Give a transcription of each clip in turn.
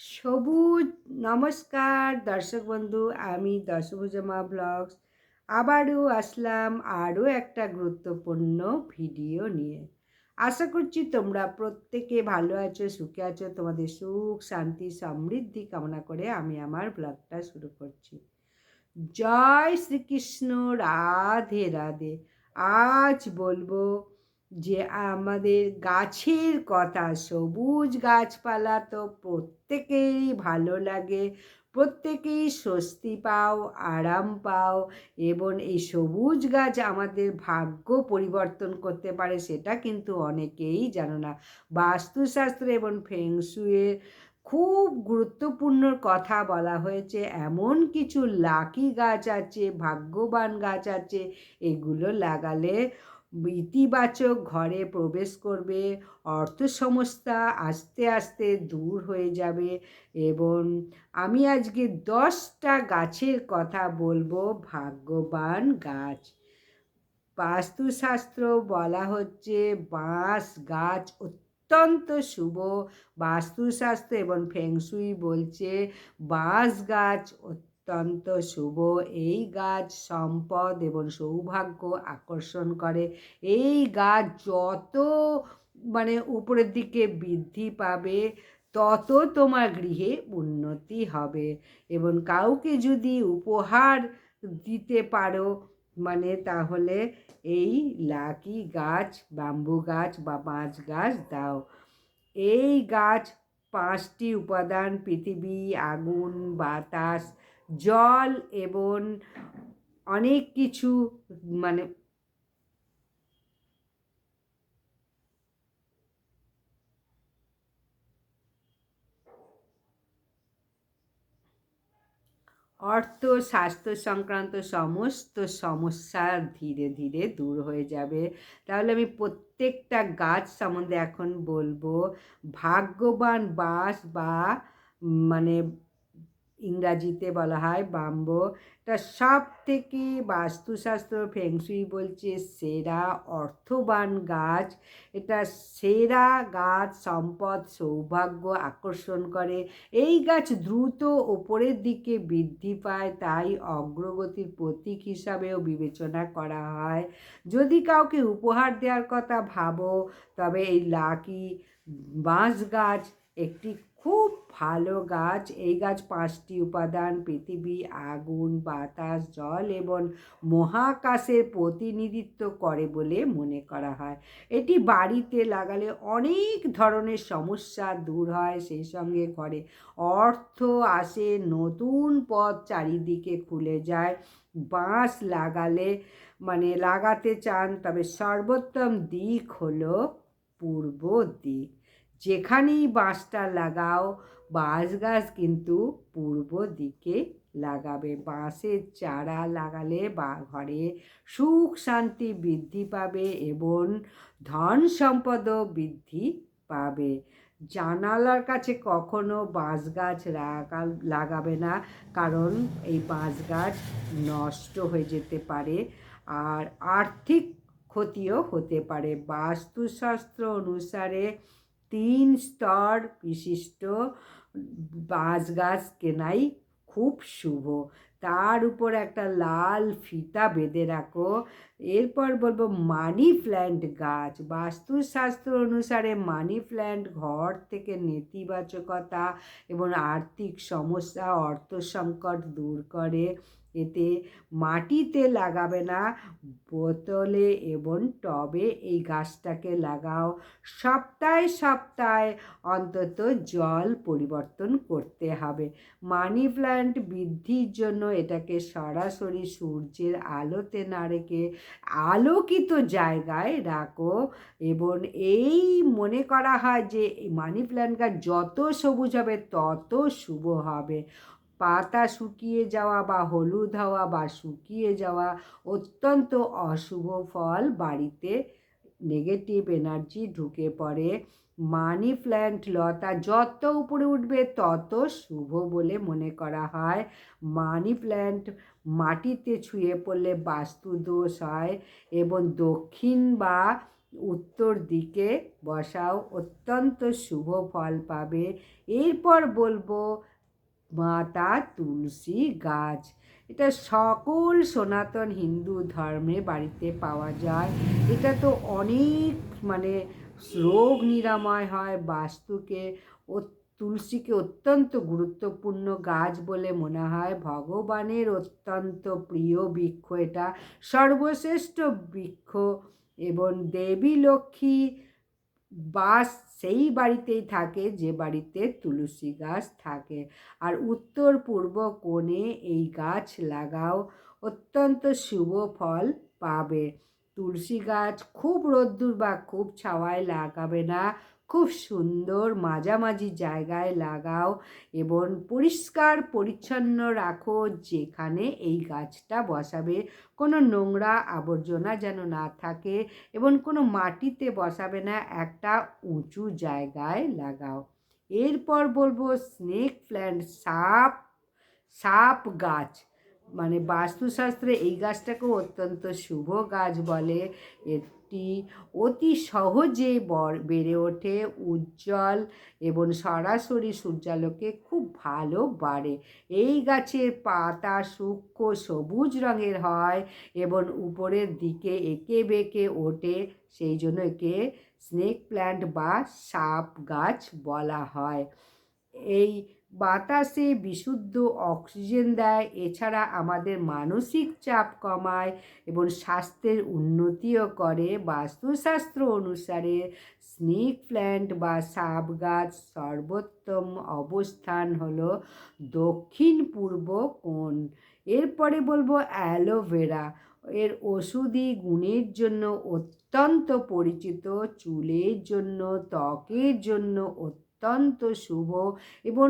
সবুজ, নমস্কার দর্শক বন্ধু, আমি দশভুজমা ব্লগস। আবারও আসলাম আরও একটা গুরুত্বপূর্ণ ভিডিও নিয়ে। আশা করছি তোমরা প্রত্যেকে ভালো আছো, সুখে আছো, তোমাদের সুখ, শান্তি, সমৃদ্ধি কামনা করে আমি আমার ব্লগটা শুরু করছি। জয় শ্রীকৃষ্ণ, রাধে রাধে। আজ বলব যে আমাদের গাছের কথা, সবুজ গাছপালা তো প্রত্যেকেরই ভালো লাগে। প্রত্যেকেই স্বস্তি পাও, আরাম পাও এবং এই সবুজ গাছ আমাদের ভাগ্য পরিবর্তন করতে পারে সেটা কিন্তু অনেকেই জানো না। বাস্তুশাস্ত্র এবং ফেংশুয়ের খুব গুরুত্বপূর্ণ কথা বলা হয়েছে, এমন কিছু লাকি গাছ আছে, ভাগ্যবান গাছ আছে, এগুলো লাগালে ইতিবাচক ঘরে প্রবেশ করবে অর্থ সমস্যা আস্তে আস্তে দূর হয়ে যাবে এবং আমি আজকে দশটা গাছের কথা বলব, ভাগ্যবান গাছ। বাস্তুশাস্ত্র বলা হচ্ছে বাঁশ গাছ অত্যন্ত শুভ। বাস্তুশাস্ত্র এবং ফেংশুই বলছে বাঁশ গাছ অত্যন্ত শুভ। এই গাছ সম্পদ এবং সৌভাগ্য আকর্ষণ করে। এই গাছ যত মানে উপরের দিকে বৃদ্ধি পাবে, তত তোমার গৃহে উন্নতি হবে এবং কাউকে যদি উপহার দিতে পারো মানে তাহলে এই লাকি গাছ বাম্বু গাছ বা বাঁশ গাছ দাও। এই গাছ পাঁচটি উপাদান, পৃথিবী, আগুন, বাতাস জল এবং অনেক কিছু মানে অর্থ, স্বাস্থ্য সংক্রান্ত সমস্ত সমস্যা ধীরে ধীরে দূর হয়ে যাবে। তাহলে আমি প্রত্যেকটা গাছ সম্বন্ধে এখন বলব, ভাগ্যবান বাস বা মানে ইংরাজিতে বলা হয় বাম্বো। এটা সব থেকে বাস্তুশাস্ত্র ফেংসুই বলছে সেরা অর্থবান গাছ। এটা সেরা গাছ, সম্পদ, সৌভাগ্য আকর্ষণ করে। এই গাছ দ্রুত ওপরের দিকে বৃদ্ধি পায়, তাই অগ্রগতির প্রতীক হিসাবেও বিবেচনা করা হয়। যদি কাউকে উপহার দেওয়ার কথা ভাবো, তবে এই লাকি বাঁশ গাছ একটি খুব ভালো গাছ। এই গাছ পাঁচটি উপাদান, পৃথিবী, আগুন, বাতাস, জল এবং মহাকাশের প্রতিনিধিত্ব করে বলে মনে করা হয়। এটি বাড়িতে লাগালে অনেক ধরনের সমস্যা দূর হয়, সেই সঙ্গে ঘরে অর্থ আসে, নতুন পথ চারিদিকে খুলে যায়। বাঁশ লাগালে মানে লাগাতে চান, তবে সর্বোত্তম দিক হলো পূর্ব দিক। যেখানেই বাঁশটা লাগাও বাঁশ গাছ কিন্তু পূর্ব দিকে লাগাবে। বাঁশের চারা লাগালে বা ঘরে সুখ শান্তি বৃদ্ধি পাবে এবং ধন সম্পদও বৃদ্ধি পাবে। জানালার কাছে কখনো বাঁশ গাছ লাগাবে না, কারণ এই বাঁশ গাছ নষ্ট হয়ে যেতে পারে আর আর্থিক ক্ষতিও হতে পারে। বাস্তুশাস্ত্র অনুসারে তিন স্তর বিশিষ্ট বাঁশ গাছ কেনাই খুব শুভ। তার উপর একটা লাল ফিতা বেঁধে রাখো। এরপর বলব মানি প্ল্যান্ট গাছ। বাস্তুশাস্ত্র অনুসারে মানি প্ল্যান্ট ঘর থেকে নেতিবাচকতা এবং আর্থিক সমস্যা অর্থ সংকট দূর করে। এতে মাটিতে লাগাবে না, বোতলে এবং টবে এই গাছটাকে লাগাও। সপ্তাহে সপ্তাহে অন্তত জল পরিবর্তন করতে হবে। মানি প্ল্যান্ট বৃদ্ধির জন্য এটাকে সরাসরি সূর্যের আলোতে না রেখে আলোকিত জায়গায় রাখো এবং এই মনে করা হয় যে মানি প্ল্যান্ট গাছ যত সবুজ হবে তত শুভ হবে। পাতা শুকিয়ে যাওয়া বা হলুদ হওয়া বা শুকিয়ে যাওয়া অত্যন্ত অশুভ ফল। বাড়িতে নেগেটিভ এনার্জি ঢুকে পড়ে। মানি প্ল্যান্ট লতা যত উপরে উঠবে তত শুভ বলে মনে করা হয়। মানি প্ল্যান্ট মাটিতে ছুঁয়ে পড়লে বাস্তু দোষ হয় এবং দক্ষিণ বা উত্তর দিকে বসাও অত্যন্ত শুভ ফল পাবে। এরপর বলব মাতা, তুলসী, গাছ। এটা সকল সনাতন হিন্দু ধর্মে বাড়িতে পাওয়া যায়। এটা তো অনেক মানে রোগ নিরাময় হয়, বাস্তুকে ও- তুলসীকে অত্যন্ত গুরুত্বপূর্ণ গাছ বলে মনে হয়। ভগবানের অত্যন্ত প্রিয় বৃক্ষ এটা। সর্বশ্রেষ্ঠ বৃক্ষ এবং দেবী লক্ষ্মী বাস সেই বাড়িতেই থাকে, যে বাড়িতে তুলসী গাছ থাকে। আর উত্তর পূর্ব কোণে এই গাছ লাগাও, অত্যন্ত শুভ ফল পাবে। তুলসী গাছ খুব রোদ্দুর বা খুব ছাওয়ায় লাগাবে না খুব সুন্দর মাঝামাঝি জায়গায় লাগাও এবং পরিষ্কার পরিচ্ছন্ন রাখো যেখানে এই গাছটা বসাবে। কোনো নোংরা আবর্জনা যেন না থাকে এবং কোনো মাটিতে বসাবে না, একটা উঁচু জায়গায় লাগাও। এরপর বলব স্নেক প্ল্যান্ট সাপ সাপ গাছ। মানে বাস্তুশাস্ত্রে এই গাছটাকেও অত্যন্ত শুভ গাছ বলে। এটি অতি সহজে বেড়ে ওঠে, উজ্জ্বল এবং সরাসরি সূর্যালোকে খুব ভালো বাড়ে। এই গাছের পাতা সূক্ষ্ম, সবুজ রঙের হয় এবং উপরের দিকে এঁকে বেঁকে ওঠে। সেই জন্য একে স্নেক প্ল্যান্ট বা সাপ গাছ বলা হয়। এই বাতাসে বিশুদ্ধ অক্সিজেন দেয়, এছাড়া আমাদের মানসিক চাপ কমায় এবং স্বাস্থ্যের উন্নতিও করে। বাস্তুশাস্ত্র অনুসারে স্নেক প্ল্যান্ট বা সাপ গাছ সর্বোত্তম অবস্থান হলো দক্ষিণ পূর্ব কোণ। এরপরে বলব অ্যালোভেরা এর ওষুধি গুণের জন্য অত্যন্ত পরিচিত, চুলের জন্য, ত্বকের জন্য অত্যন্ত শুভ এবং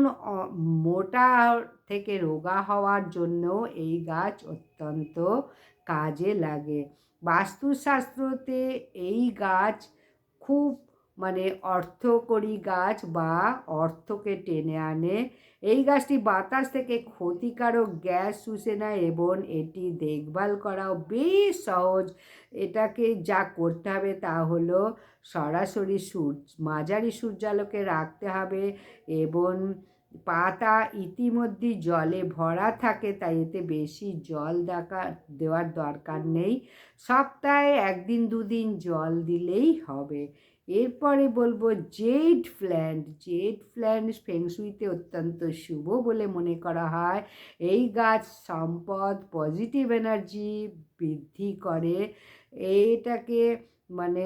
মোটা থেকে রোগা হওয়ার জন্য এই গাছ অত্যন্ত কাজে লাগে। বাস্তুশাস্ত্রতে এই গাছ খুব মানে অর্থকরী গাছ বা অর্থকে টেনে আনে। এই গাছটি বাতাস থেকে ক্ষতিকারক গ্যাস শুষে নেয় এবং এটি দেখভাল করাও বেশ সহজ। এটাকে যা করতে হবে তা হলো সরাসরি সূর্য, মাঝারি সূর্যালোকে রাখতে হবে এবং পাতা ইতিমধ্যে জলে ভরা থাকে, তাই এতে বেশি জল দেখা, দেওয়ার দরকার নেই। সপ্তাহে একদিন, দুদিন জল দিলেই হবে। এরপরে বলব জেড প্ল্যান্ট জেড প্ল্যান্ট ফেংসুইতে অত্যন্ত শুভ বলে মনে করা হয়। এই গাছ সম্পদ, পজিটিভ এনার্জি বৃদ্ধি করে। এটাকে মানে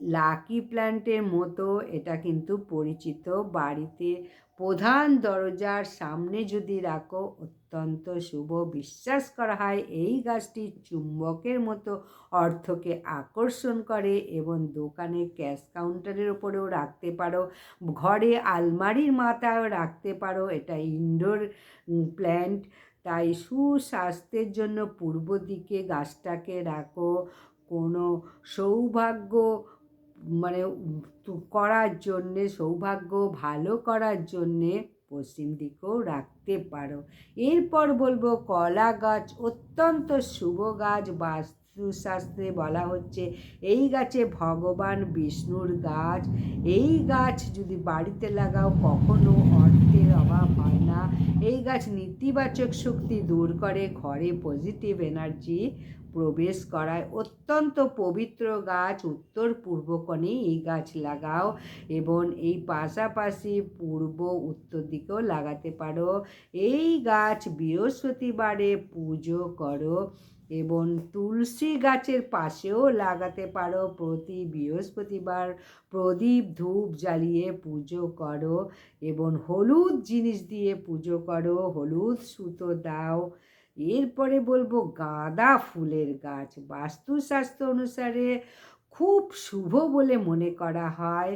লাকি প্ল্যান্টের মতো এটা কিন্তু পরিচিত বাড়িতে। প্রধান দরজার সামনে যদি রাখো, অত্যন্ত শুভ বিশ্বাস করা হয়। এই গাছটি চুম্বকের মতো অর্থকে আকর্ষণ করে এবং দোকানে ক্যাশ কাউন্টারের ওপরেও রাখতে পারো। ঘরে আলমারির মাথায়ও রাখতে পারো। এটা ইনডোর প্ল্যান্ট। তাই সুস্বাস্থ্যের জন্য পূর্ব দিকে গাছটাকে রাখো। কোনো সৌভাগ্য মানে করার জন্যে, সৌভাগ্য ভালো করার জন্যে পশ্চিম দিকেও রাখতে পারো। এরপর বলব, কলা গাছ অত্যন্ত শুভ গাছ বাস্তুশাস্ত্রে বলা হচ্ছে, এই গাছে ভগবান বিষ্ণুর গাছ, এই গাছ যদি বাড়িতে লাগাও কখনো অর্থের অভাব হয় না। এই গাছ নেতিবাচক শক্তি দূর করে, ঘরে পজিটিভ এনার্জি প্রবেশ করায়। অত্যন্ত পবিত্র গাছ, উত্তর পূর্ব কোণে এই গাছ লাগাও এবং এই পাশাপাশি পূর্ব উত্তর দিকেও লাগাতে পারো। এই গাছ বৃহস্পতিবারে পুজো করো। এবং তুলসী গাছের পাশেও লাগাতে পারো প্রতি বৃহস্পতিবার। প্রদীপ, ধূপ জ্বালিয়ে পুজো করো এবং হলুদ জিনিস দিয়ে পুজো করো। হলুদ সুতো দাও। এরপরে বলব গাঁদা ফুলের গাছ। বাস্তুশাস্ত্র অনুসারে খুব শুভ বলে মনে করা হয়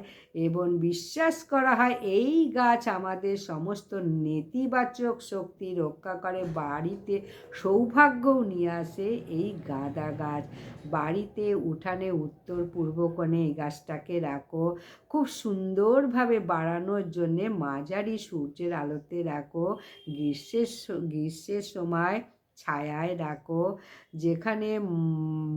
এবং বিশ্বাস করা হয় এই গাছ আমাদের সমস্ত নেতিবাচক শক্তি রক্ষা করে, বাড়িতে সৌভাগ্যও নিয়ে আসে এই গাঁদা গাছ। বাড়িতে উঠানে উত্তর পূর্ব কোণে এই গাছটাকে রাখো, খুব সুন্দরভাবে বাড়ানোর জন্যে মাঝারি সূর্যের আলোতে রাখো। গ্রীষ্মের গ্রীষ্মের সময় ছায়ায় রাখো। যেখানে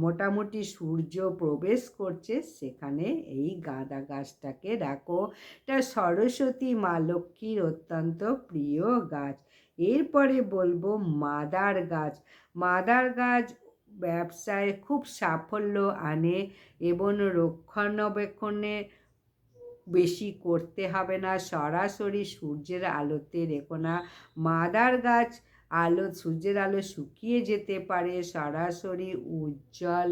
মোটামুটি সূর্য প্রবেশ করছে, সেখানে এই গাঁদা গাছটাকে রাখো। এটা সরস্বতী মা লক্ষ্মীর অত্যন্ত প্রিয় গাছ। এরপরে বলব মাদার গাছ। মাদার গাছ ব্যবসায় খুব সাফল্য আনে এবং রক্ষণাবেক্ষণে বেশি করতে হবে না। সরাসরি সূর্যের আলোতে রেখো না। মাদার গাছ আলো, সূর্যের আলো শুকিয়ে যেতে পারে, সরাসরি উজ্জ্বল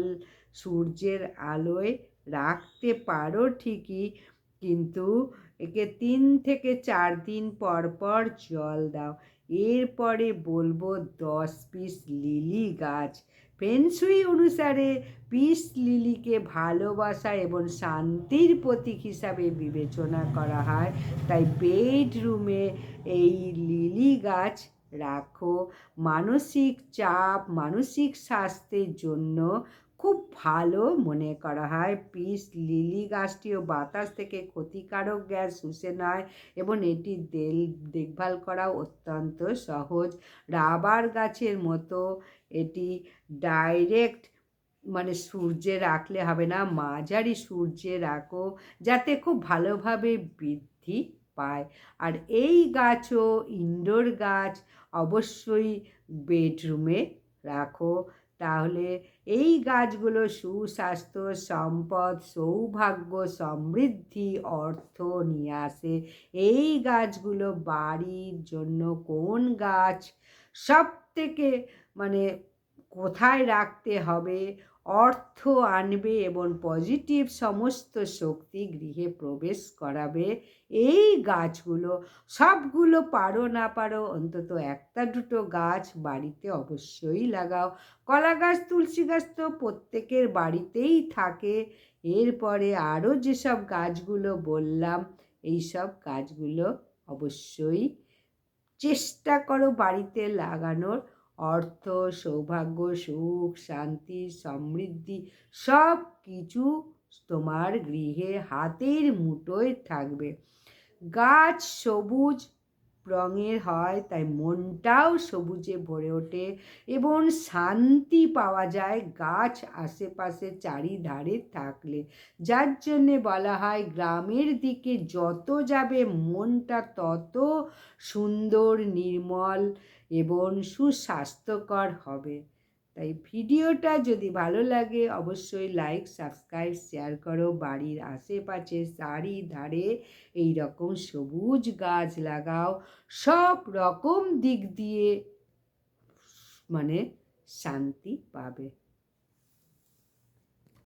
সূর্যের আলোয় রাখতে পারো ঠিকই, কিন্তু একে তিন থেকে চার দিন পর পর জল দাও। এরপরে বলব দশ পিস লিলি গাছ। ফেনসুই অনুসারে পিস লিলিকে ভালোবাসা এবং শান্তির প্রতীক হিসাবে বিবেচনা করা হয়। তাই বেডরুমে এই লিলি গাছ রাখো। মানসিক চাপ, মানসিক স্বাস্থ্যের জন্য খুব ভালো মনে করা হয়। পিস লিলি গাছটিও বাতাস থেকে ক্ষতিকারক গ্যাস শুষে নেয় এবং এটি দেল, দেখভাল করা অত্যন্ত সহজ। রাবার গাছের মতো এটি ডাইরেক্ট মানে সূর্যে রাখলে হবে না, মাঝারি সূর্যে রাখো যাতে খুব ভালোভাবে বৃদ্ধি পায়। আর এই গাছও ইনডোর গাছ অবশ্যই বেডরুমে রাখো। তাহলে এই গাছগুলো সুস্বাস্থ্য, সম্পদ, সৌভাগ্য, সমৃদ্ধি, অর্থ নিয়ে আসে। এই গাছগুলো বাড়ির জন্য কোন গাছ সব থেকে মানে কোথায় রাখতে হবে? অর্থ আনবে এবং পজিটিভ সমস্ত শক্তি গৃহে প্রবেশ করাবে। এই গাছগুলো, সবগুলো পারো না পারো, অন্তত একটা দুটো গাছ বাড়িতে অবশ্যই লাগাও। কলা গাছ, তুলসী গাছ তো প্রত্যেকের বাড়িতেই থাকে। এরপরে আরও যেসব গাছগুলো বললাম এই সব গাছগুলো অবশ্যই চেষ্টা করো বাড়িতে লাগানোর। অর্থ সৌভাগ্য সুখ শান্তি সমৃদ্ধি সব কিছু তোমার গৃহে হাতের মুঠোয় থাকবে। গাছ সবুজ রঙের হয়, তাই মনটাও সবুজে ভরে ওঠে এবং শান্তি পাওয়া যায় গাছ আশেপাশে চারিধারে থাকলে। যার জন্যে বলা হয়, গ্রামের দিকে যত যাবে মনটা তত সুন্দর, নির্মল এবং সুস্বাস্থ্যকর হবে। তাই ভিডিওটা যদি ভালো লাগে, অবশ্যই লাইক সাবস্ক্রাইব শেয়ার করো। বাড়ির আশেপাশে চারিধারে এই রকম সবুজ গাছ লাগাও। সব রকম দিক দিয়ে মানে শান্তি পাবে।